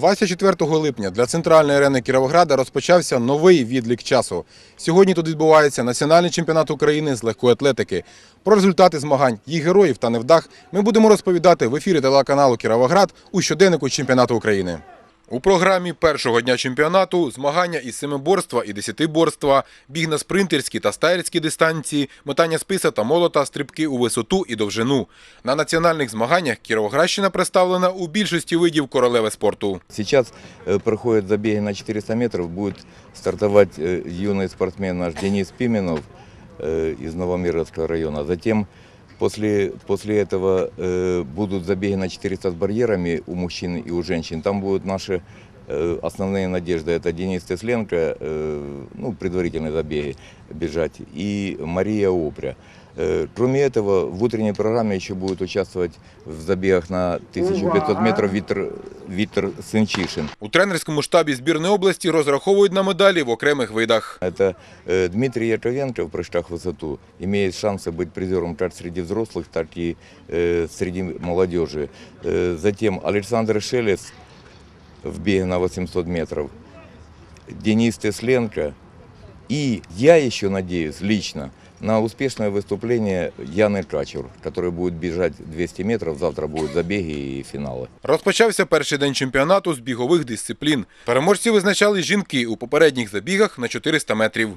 24 липня для центральної арени Кіровограда розпочався новий відлік часу. Сьогодні тут відбувається національний чемпіонат України з легкої атлетики. Про результати змагань, їх героїв та невдах ми будемо розповідати в ефірі телеканалу Кіровоград у щоденнику чемпіонату України. У програмі першого дня чемпіонату змагання із семиборства і десятиборства, біг на спринтерські та стаєрські дистанції, метання списа та молота, стрибки у висоту і довжину. На національних змаганнях Кіровоградщина представлена у більшості видів королеви спорту. Сейчас э, проходят забеги на 400 метров. Будет стартовать э, юный спортсмен наш Денис Пименов э, из Новомировского района. Затем после, после этого э, будут забеги на 400 с барьерами у мужчин и у женщин. Там будут наши э, основные надежды. Это Денис Тесленко, э, ну, предварительные забеги бежать, и Мария Опря. Э, Кроме этого, в утренней программе еще будет участвовать в забегах на 1500 метров Витер, Витер Сенчишин. У тренерському штабі збірної області розраховують на медалі в окремих видах. Это э, Дмитрий Яковенко в прыжках в высоту имеет шансы быть призером как среди взрослых, так и э, среди молодежи. Э, затем Александр Шелес в беге на 800 метров, Денис Тесленко и я еще надеюсь лично на успешное выступление Яны Качур, который будет бежать 200 метров, завтра будут забеги и финалы. Розпочався перший день чемпіонату з бігових дисциплін. Переможці визначали жінки у попередніх забігах на 400 метрів.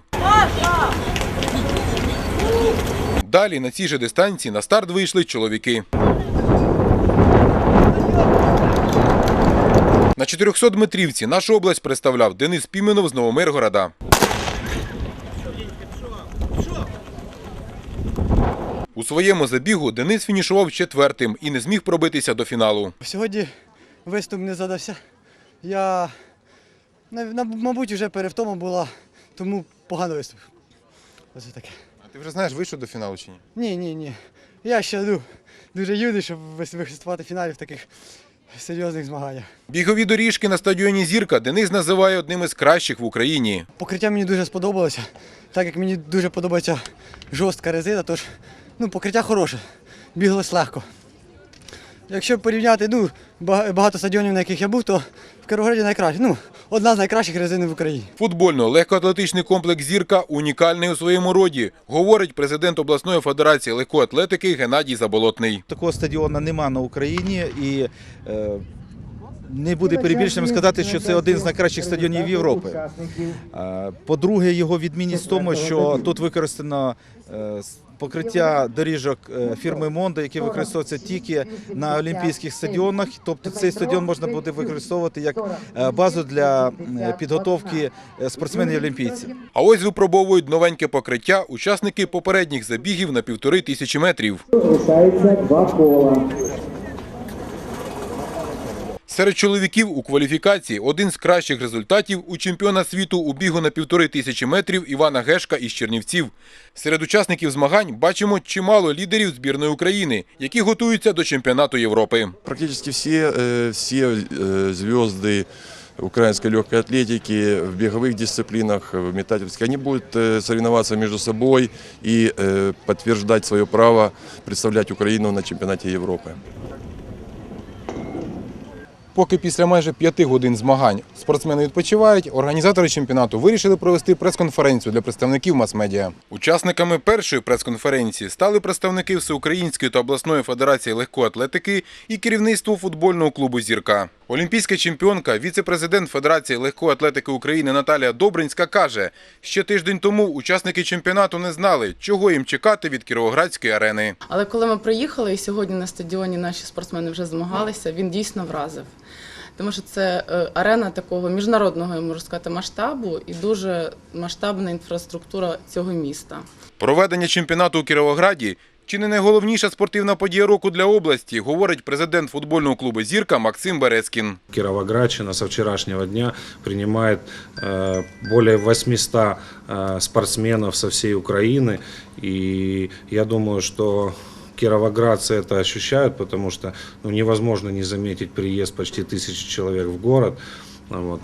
Далі на цій же дистанції на старт вийшли чоловіки. На 400 метрівці нашу область представляв Денис Піменов з Новомиргорода. У своєму забігу Денис фінішував четвертим і не зміг пробитися до фіналу. Сьогодні виступ не задався. Я, мабуть, вже перевтома була, тому погано виступ. Оце таке. А ти вже знаєш, вийшов до фіналу чи ні? Ні, ні, ні. Я ще ну, дуже юний, щоб вис- виступати в фіналі в таких серйозних змаганнях. Бігові доріжки на стадіоні Зірка Денис називає одним із кращих в Україні. Покриття мені дуже сподобалося, так як мені дуже подобається жорстка резина, тож ну, покриття хороше, біглося легко. Якщо порівняти ну, багато стадіонів, на яких я був, то в Кировограді найкраще. Ну, одна з найкращих резин в Україні. Футбольно-легкоатлетичний комплекс Зірка унікальний у своєму роді, говорить президент обласної федерації легкоатлетики Геннадій Заболотний. Такого стадіону нема на Україні і е, не буде перебільшенням сказати, що це один з найкращих стадіонів Європи. По-друге, його відмінність в тому, що тут використано е, покриття доріжок е, фірми Монда, які використовуються тільки на олімпійських стадіонах. Тобто цей стадіон можна буде використовувати як е, базу для підготовки спортсменів олімпійців. А ось випробовують новеньке покриття учасники попередніх забігів на півтори тисячі метрів. Залишається два кола. Серед чоловіків у кваліфікації один з кращих результатів у чемпіона світу у бігу на півтори тисячі метрів Івана Гешка із Чернівців. Серед учасників змагань бачимо чимало лідерів збірної України, які готуються до чемпіонату Європи. Практически все, э, все э, звезды украинской легкой атлетики в беговых дисциплинах, в метательской, они будут э, соревноваться между собой и э, подтверждать свое право представлять Украину на чемпионате Европы. Поки після майже п'яти годин змагань спортсмени відпочивають, організатори чемпіонату вирішили провести прес-конференцію для представників мас-медіа. Учасниками першої прес-конференції стали представники Всеукраїнської та обласної федерації легкої атлетики і керівництво футбольного клубу Зірка. Олімпійська чемпіонка, віце-президент Федерації легкої атлетики України Наталія Добринська каже, ще тиждень тому учасники чемпіонату не знали, чого їм чекати від Кіровоградської арени. Але коли ми приїхали, і сьогодні на стадіоні наші спортсмени вже змагалися, він дійсно вразив. Тому що це е, арена такого міжнародного, я можу сказати, масштабу і дуже масштабна інфраструктура цього міста. Проведення чемпіонату у Кіровограді чи не найголовніша спортивна подія року для області, говорить президент футбольного клубу Зірка Максим Березкін. Кировоградщина со вчерашнего дня принимает э, более 800 э, спортсменов со всей Украины. И я думаю, что кировоградцы это ощущают, потому что ну, невозможно не заметить приезд почти тысячи человек в город. Вот.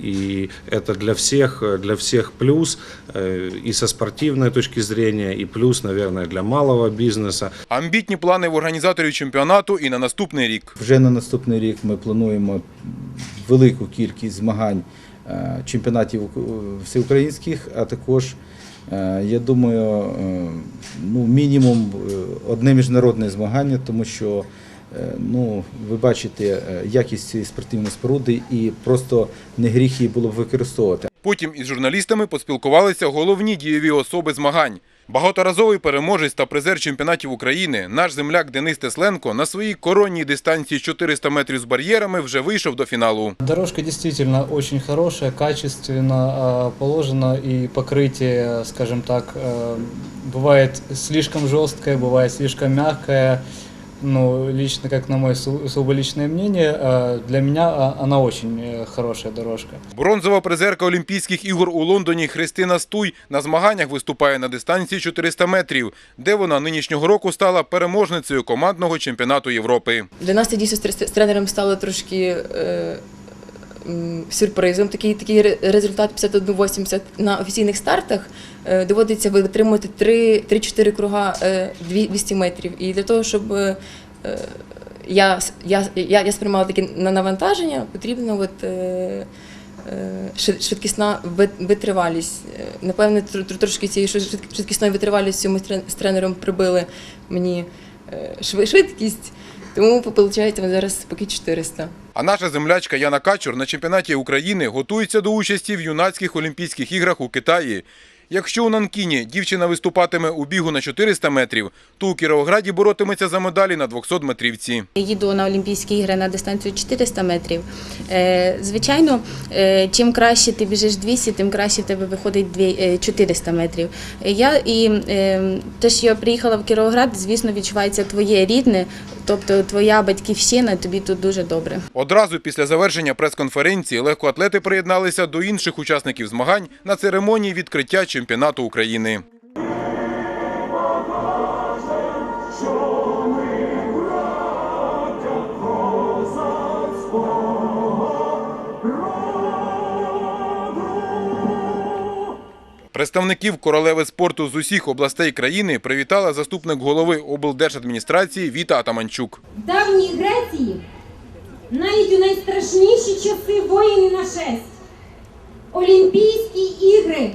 И это для всех, для всех плюс э, и со спортивной точки зрения, и плюс, наверное, для малого бизнеса. Амбітні плани в організаторів чемпіонату і на наступний рік. Вже на наступний рік ми плануємо велику кількість змагань е, чемпіонатів всеукраїнських, а також, е, я думаю, е, ну, мінімум е, одне міжнародне змагання, тому що е, ну, ви бачите е, якість цієї спортивної споруди і просто не гріх її було б використовувати. Потім із журналістами поспілкувалися головні дієві особи змагань. Багаторазовий переможець та призер чемпіонатів України, наш земляк Денис Тесленко на своїй коронній дистанції 400 метрів з бар'єрами вже вийшов до фіналу. Дорожка действительно очень хорошая, качественно а, положена и покрытие, скажем так, э, бывает слишком жесткое, бывает слишком мягкое. Ну, лично, как на мое су- сугубо личное мнение, э, для меня а, она очень э, хорошая дорожка. Бронзова призерка Олімпійських ігор у Лондоні Христина Стуй на змаганнях виступає на дистанції 400 метрів, де вона нинішнього року стала переможницею командного чемпіонату Європи. Для нас це дійсно з тренером стало трошки е, сюрпризом. Такий, такий результат 51-80 на офіційних стартах е, доводиться витримувати 3 3-4 круга е, дві- 200 метрів. І для того, щоб е, е, я, я, я, я сприймала таке на- навантаження, потрібно от, е, е, швид- швидкісна витривалість. Е, Напевне, тр- тр- трошки цієї швид- швидкісної витривалістю ми з тренером прибили мені е, швидкість. Тому виходить зараз поки 400. А наша землячка Яна Качур на чемпіонаті України готується до участі в юнацьких Олімпійських іграх у Китаї. Якщо у Нанкіні дівчина виступатиме у бігу на 400 метрів, то у Кіровограді боротиметься за медалі на 200 метрівці. Їду на Олімпійські ігри на дистанцію 400 метрів. Е, Звичайно, е, чим краще ти біжиш 200, тим краще в тебе виходить е, 400 метрів. Е, Я і е, те, що я приїхала в Кіровоград, звісно, відчувається твоє рідне, тобто твоя батьківщина, тобі тут дуже добре. Одразу після завершення прес-конференції легкоатлети приєдналися до інших учасників змагань на церемонії відкриття чемпіонату України. Представників королеви спорту з усіх областей країни привітала заступник голови облдержадміністрації Віта Атаманчук. В давній Греції, навіть у найстрашніші часи воїни на шесть, Олімпійські ігри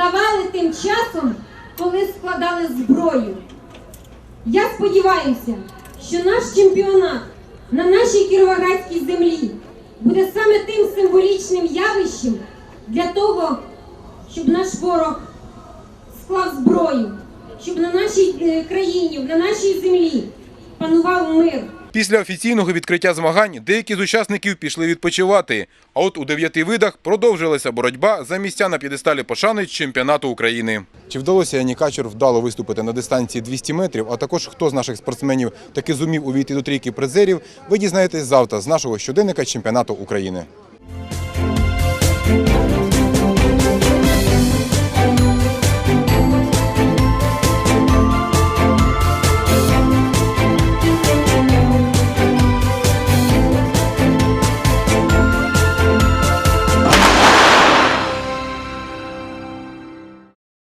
ставали тим часом, коли складали зброю. Я сподіваюся, що наш чемпіонат на нашій кіровоградській землі буде саме тим символічним явищем для того, щоб наш ворог склав зброю, щоб на нашій е, країні, на нашій землі панував мир. Після офіційного відкриття змагань деякі з учасників пішли відпочивати. А от у дев'яти видах продовжилася боротьба за місця на п'єдесталі пошани чемпіонату України. Чи вдалося Яні Качур вдало виступити на дистанції 200 метрів, а також хто з наших спортсменів таки зумів увійти до трійки призерів, ви дізнаєтесь завтра з нашого щоденника чемпіонату України.